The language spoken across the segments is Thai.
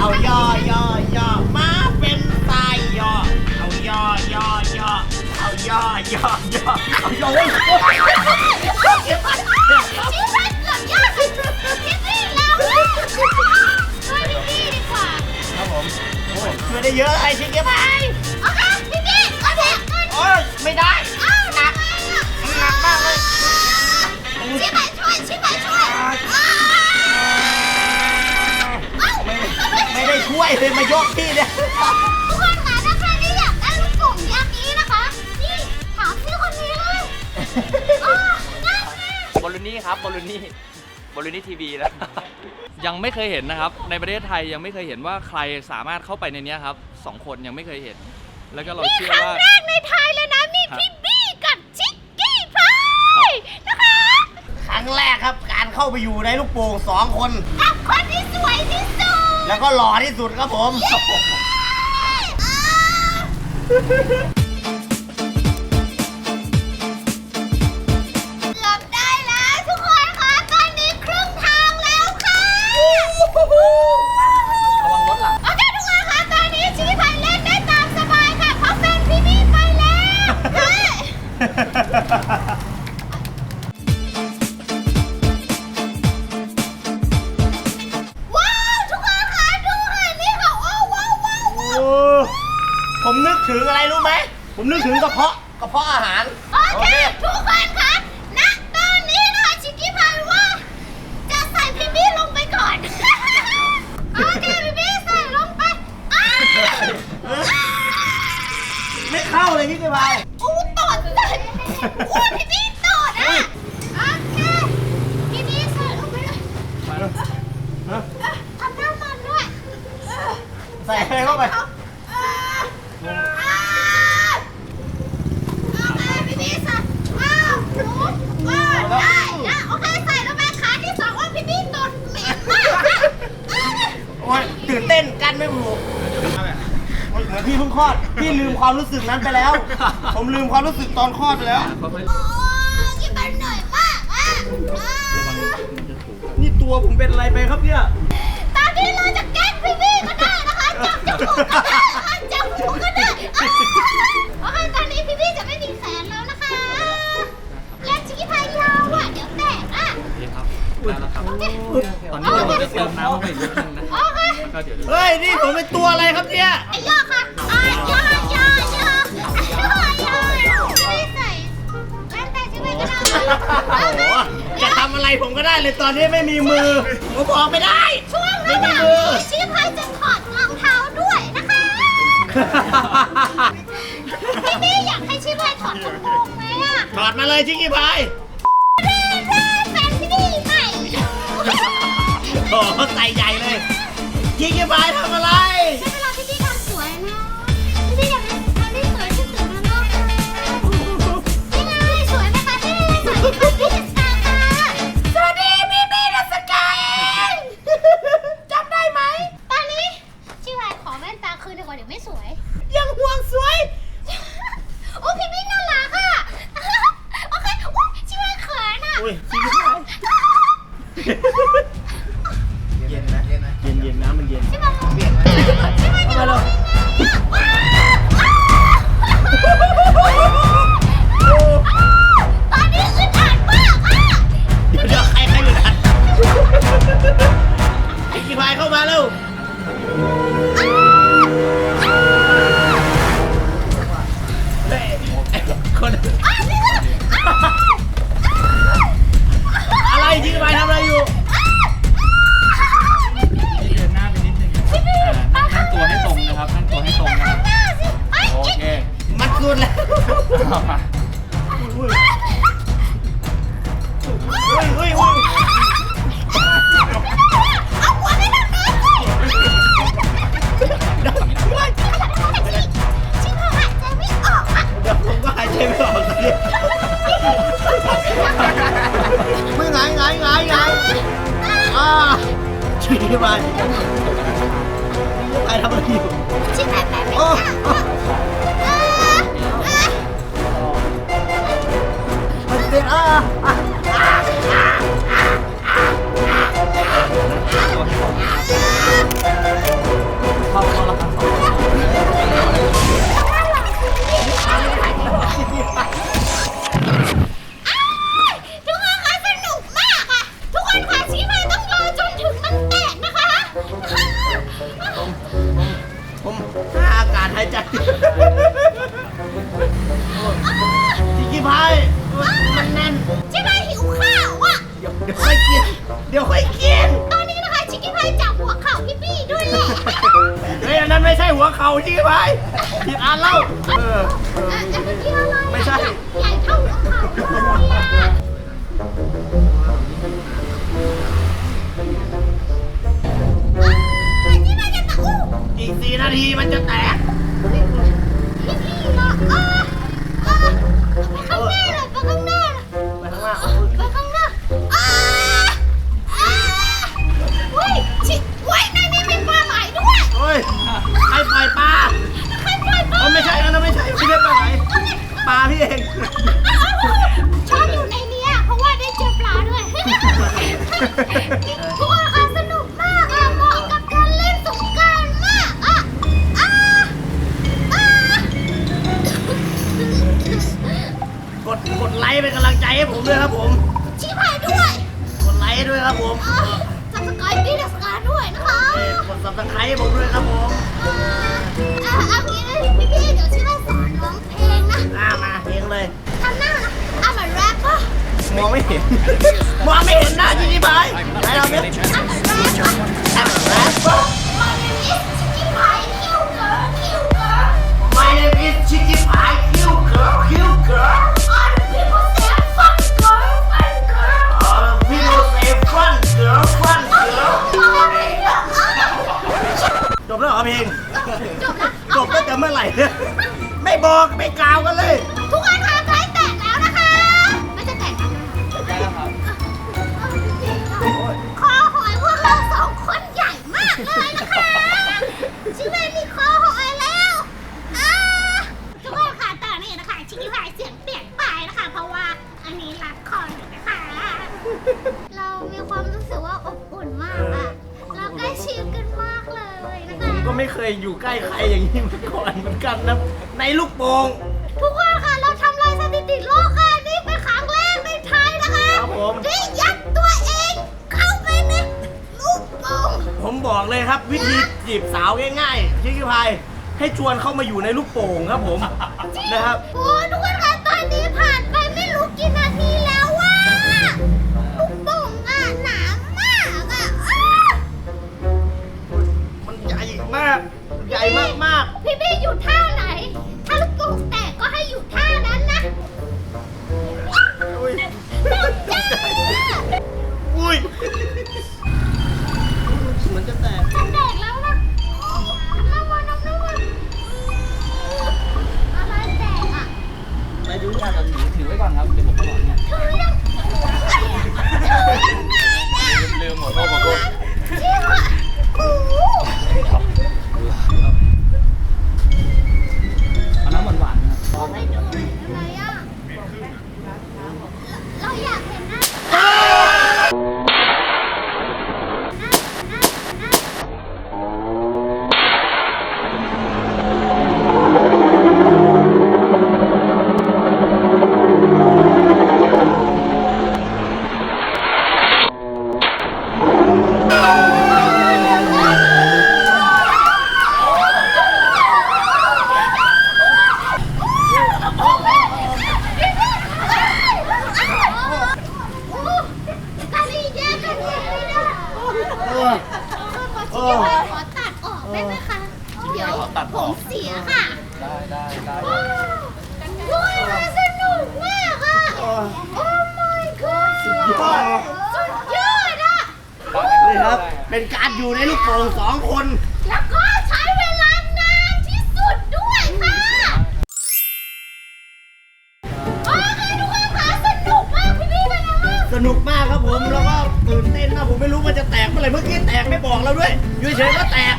เอาย่อย่อย่อมาเป็นตายย่อเอาย่อย่อย่อเอาย่อย่อย่อเอาย่อเว้ยชิพันเกือบยากพี่พี่แล้วช่วยพี่พี่ดีกว่า ครับผมโอ้ยช่วยได้เยอะไอ้ชิคกี้พายโอเคพี่พี่โอเคโอ้ยไม่ได้ บบอลลูนี่บอลลูนี่ทีวีแล้ว ยังไม่เคยเห็นนะครับ ในประเทศไทยยังไม่เคยเห็นว่าใครสามารถเข้าไปในเนี้ยครับสองคนยังไม่เคยเห็น แล้วก็เรานี่เชื่อครั้งว่า แรกในไทยเลยนะ มีครับ พี่บี้กับชิคกี้พายนะคะครั้งแรกครับการเข้าไปอยู่ในลูกโป่งสองคน กับคนที่สวยที่สุดแล้วก็หล่อที่สุดครับผม เนึกถึงกระเพาะกระเพาะอาหาร โอเค ทุกคนคะณตอนนี้นะคะชิคกี้พายว่า จะใส่พี่บี้ลงไปก่อน โอเคพี่บี้ใส่ลงไปอ้าวไม่เข้าเลยพี่กระพายอู้ตดเลยอู้พี่บี้ตดอะ โอเค พี่บี้ใส่ลงไปเลยเออทำหน้ามันด้วยเออใส่อะไรเข้าไป เอาเอออ่าโอเคพี่บี้ใส่อ้าวหนูอ้าวได้ได้โอเคใส่ลงไปขาที่สองว่าพี่บี้ตดเหม็นมากอะอะ โอ้ยตื่นเต้นกัน ไม่ถูกโอ้ยเหมือนพี่เพิ่งคลอด พี่ลืมความรู้สึกนั้นไปแล้ว ผมลืมความรู้สึกตอนคลอดไปแล้วโอ้ยที่มันเหนื่อยมากอะอะนี่ตัวผมเป็นอะไรไปครับเนี่ย ตอนนี้เราจะแกล้งพี่บี้ก็ได้นะคะจับจมูกก็ได้อะจับหูก็ได้อะโอเคตอนนี้พี่บี้จะไม่มีแขนแล้วนะคะและชิคกี้พายยาวอะเดี๋ยวแตกอะ โอเคครับได้แล้วครับตอนนี้เราจะเติมน้ำลงไปอีกนิดนึง ก็เดี๋ยวเฮ้ย นี่ผมเป็นตัวอะไรครับเนี่ย ไอ้ย่อค่ะอะย่อย่อย่อย่อย่อพี่บี้ใส่แว่นตาชิคกี้พายก็ได้โอ้โหจะทำอะไรผมก็ได้เลยตอนนี้ไม่มีมือ ผมออกไม่ได้ ช่วงไม่ระหมีว่างมือนี้ชิคกี้พายจะถอดรองเท้าด้วยนะคะพี่พี่อยากให้ชิคกี้พายถอดกระโปรงไหมอะถอดมาเลยชิคกี้พายแฟนพี่ดีใหม่ โอ้โหใส่ใหญ่เลย ยิงยิบายทำอะไร เฮ้ยอุ้ยอุ้ยเอาหัวไปทางนู้นสิชิวายหายใจไม่ออกอะเดี๋ยวผมก็หายใจไม่ออกดีไม่ไงไงไงไงอ่าชิคกี้พายชิคกี้พายทำอะไรอยู่ชิวายไปไม่โอ้ได้อะ มั มันจะแตก องไม่เห็น มองไม่เห็นหน้าจินี่บายไหนเราเนี่ยอะเหมือนแรปป่ะแอปแรป My name is Chicky Pie Kill Girl Kill Girl My name is Chicky Pie Kill Girl Kill Girl All the people say I'm fun girl Fun girl All the people say fun girl fun girl จบแล้วเหรอเพลงจบแล้วจบตั้งแต่เมื่อไหร่เนี่ยไม่บอกไม่กล่าวกันเลย ทุกคนคะ ก็ไม่เคยอยู่ใกล้ใครอย่างนี้มาก่อนเหมือนกันนะในลูกโป่งทุกคนค่ะเราทำลายสถิติโลกค่ะนี่เป็นครั้งแรกในไทยนะคะครับผมที่ยัดตัวเองเข้าไปในลูกโป่งผมบอกเลยครับ วิธีจีบสาวง่ายๆชิคกี้พายให้ชวนเข้ามาอยู่ในลูกโป่งครับผมนะครับ โอ้ เป็นการอยู่ในลูกโป่งสองคน แล้วก็ใช้เวลานานที่สุดด้วยค่ะ โอเคทุกคนคะสนุกมากพี่พี่เป็นยังไงบ้างสนุกมากครับผมแล้วก็ตื่นเต้นนะผมไม่รู้มันจะแตกเมื่อไหร่เมื่อกี้แตกไม่บอกเราด้วยอยู่เฉยๆก็แตก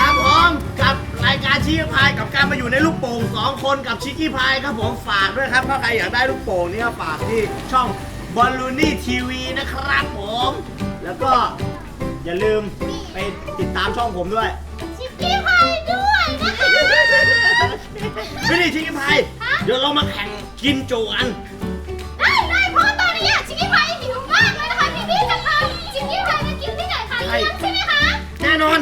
ครับผมกับรายการชิคกี้พายกับการมาอยู่ในลูกโป่งสองคนกับชิคกี้พายครับผมฝากด้วยครับถ้าใครอยากได้ลูกโป่งนี่ก็ฝากที่ช่องบอลลูนี่ทีวีนะครับผม แล้วก็อย่าลืมไปติดตามช่องผมด้วย ชิคกี้พายด้วยนะคะไม่ได้ชิคกี้พายฮะ เดี๋ยวเรามาแข่งกินโจกันได้ได้เพราะตอนนี้ชิคกี้พายหิวมากเลยนะคะพี่พี่จะพาชิคกี้พายมากินที่ไหนคะเลี้ยงใช่ไหมคะ แน่นอน